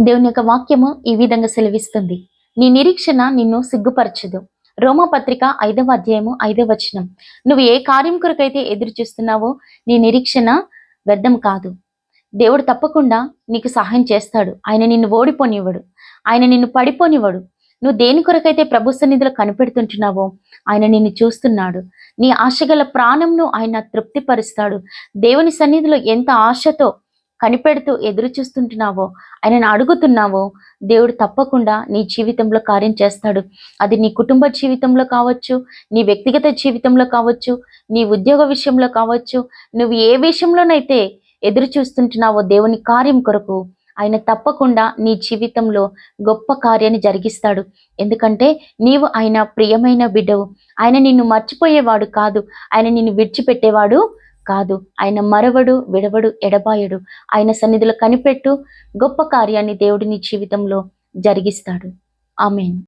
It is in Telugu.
దేవుని యొక్క వాక్యము ఈ విధంగా సెలవిస్తుంది. నీ నిరీక్షణ నిన్ను సిగ్గుపరచదు. రోమపత్రిక ఐదవ అధ్యాయము ఐదవ వచనం. నువ్వు ఏ కార్యం కొరకైతే ఎదురు చూస్తున్నావో నీ నిరీక్షణ వ్యర్థం కాదు. దేవుడు తప్పకుండా నీకు సహాయం చేస్తాడు. ఆయన నిన్ను ఓడిపోనివ్వడు. ఆయన నిన్ను పడిపోనివ్వడు. నువ్వు దేని కొరకైతే ప్రభు సన్నిధిలో కనిపెడుతుంటున్నావో ఆయన నిన్ను చూస్తున్నాడు. నీ ఆశగల ప్రాణంను ఆయన తృప్తిపరుస్తాడు. దేవుని సన్నిధిలో ఎంత ఆశతో కనిపెడుతూ ఎదురు చూస్తుంటున్నావో ఆయనను అడుగుతున్నావో? దేవుడు తప్పకుండా నీ జీవితంలో కార్యం చేస్తాడు. అది నీ కుటుంబ జీవితంలో కావచ్చు నీ వ్యక్తిగత జీవితంలో కావచ్చు నీ ఉద్యోగ విషయంలో కావచ్చు. నువ్వు ఏ విషయంలోనైతే ఎదురు చూస్తుంటున్నావో దేవుని కార్యం కొరకు ఆయన తప్పకుండా నీ జీవితంలో గొప్ప కార్యాన్ని జరిగిస్తాడు. ఎందుకంటే నీవు ఆయన ప్రియమైన బిడ్డవు. ఆయన నిన్ను మర్చిపోయేవాడు కాదు. ఆయన నిన్ను విడిచిపెట్టేవాడు కాదు. ఆయన మరవడు విడవడు ఎడబాయడు. ఆయన సన్నిధిలో కనిపెట్టు గొప్ప కార్యాన్ని దేవుడు నీ జీవితంలో జరిగిస్తాడు. ఆమెన్.